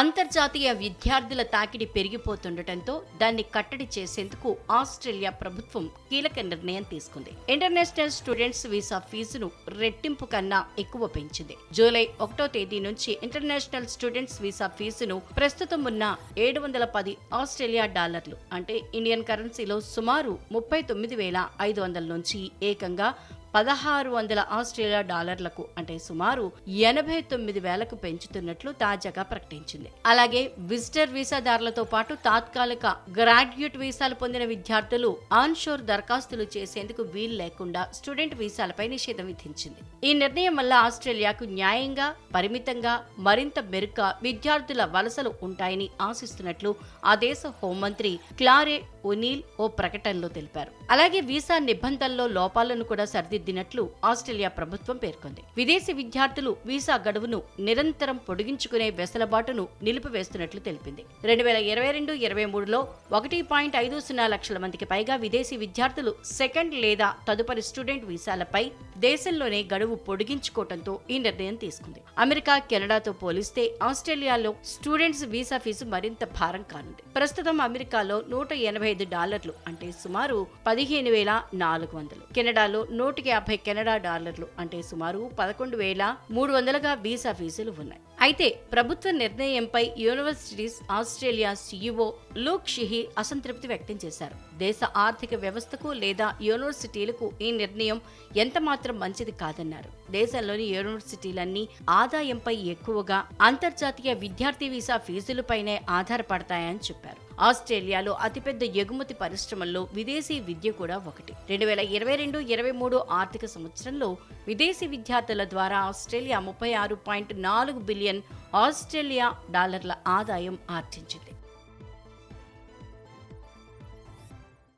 అంతర్జాతీయ విద్యార్థుల తాకిడి పెరిగిపోతుండటంతో దాన్ని కట్టడి చేసేందుకు ఆస్ట్రేలియా ప్రభుత్వం కీలక నిర్ణయం తీసుకుంది. ఇంటర్నేషనల్ స్టూడెంట్స్ వీసా ఫీజును రెట్టింపు కన్నా ఎక్కువ పెంచింది. జూలై ఒకటో తేదీ నుంచి ఇంటర్నేషనల్ స్టూడెంట్స్ వీసా ఫీజును ప్రస్తుతం ఉన్న ఏడు వందల పది ఆస్ట్రేలియా డాలర్లు అంటే ఇండియన్ కరెన్సీలో సుమారు ముప్పై తొమ్మిది వేల ఐదు వందల నుంచి ఏకంగా పదహారు వందల ఆస్ట్రేలియా డాలర్లకు అంటే సుమారు ఎనభై తొమ్మిది వేలకు పెంచుతున్నట్లు తాజాగా ప్రకటించింది. అలాగే విజిటర్ వీసాదారులతో పాటు తాత్కాలిక గ్రాడ్యుయేట్ వీసాలు పొందిన విద్యార్థులు ఆన్షోర్ దరఖాస్తులు చేసేందుకు వీలు లేకుండా స్టూడెంట్ వీసాలపై నిషేధం విధించింది. ఈ నిర్ణయం వల్ల ఆస్ట్రేలియాకు న్యాయంగా పరిమితంగా మరింత మెరుగ్గా విద్యార్థుల వలసలు ఉంటాయని ఆశిస్తున్నట్లు ఆ దేశ హోంమంత్రి క్లారే ఒనీల్ ఓ ప్రకటనలో తెలిపారు. అలాగే వీసా నిబంధనల్లో లోపాలను కూడా సర్ది తీర్చిదిద్దినట్లు ఆస్ట్రేలియా ప్రభుత్వం పేర్కొంది. విదేశీ విద్యార్థులు వీసా గడువును నిరంతరం పొడిగించుకునే వెసలబాటును నిలిపివేస్తున్నట్లు తెలిపింది. రెండు వేల ఇరవై రెండు ఇరవై మూడులో ఒకటి పాయింట్ ఐదు సున్నా లక్షల మందికి పైగా విదేశీ విద్యార్థులు సెకండ్ లేదా తదుపరి స్టూడెంట్ వీసాలపై దేశంలోనే గడువు పొడిగించుకోవడంతో ఈ నిర్ణయం తీసుకుంది. అమెరికా కెనడాతో పోలిస్తే ఆస్ట్రేలియాలో స్టూడెంట్స్ వీసా ఫీజు మరింత భారం కానుంది. ప్రస్తుతం అమెరికాలో నూట ఎనభై ఐదు డాలర్లు అంటే సుమారు పదిహేను వేల నాలుగు వందలు. కెనడాలో నూటికి యాభై కెనడా డాలర్లు అంటే సుమారు పదకొండు వేల మూడు వందలుగా వీసా ఫీజులు ఉన్నాయి. అయితే ప్రభుత్వ నిర్ణయంపై universities Australia CEO Luke Sheehy అసంతృప్తి వ్యక్తం చేశారు. దేశ ఆర్థిక వ్యవస్థకు లేదా యూనివర్సిటీలకు ఈ నిర్ణయం ఎంత మాత్రం మంచిది కాదన్నారు. దేశంలోని యూనివర్సిటీలన్నీ ఆదాయంపై ఎక్కువగా అంతర్జాతీయ విద్యార్థి వీసా ఫీజులపైనే ఆధారపడతాయని చెప్పారు. ఆస్ట్రేలియాలో అతిపెద్ద ఎగుమతి పరిశ్రమల్లో విదేశీ విద్య కూడా ఒకటి. రెండు వేల ఇరవై రెండు ఇరవై మూడు ఆర్థిక సంవత్సరంలో విదేశీ విద్యార్థుల ద్వారా ఆస్ట్రేలియా ముప్పై ఆరు పాయింట్ నాలుగు బిలియన్ ఆస్ట్రేలియా డాలర్ల ఆదాయం ఆర్జించింది.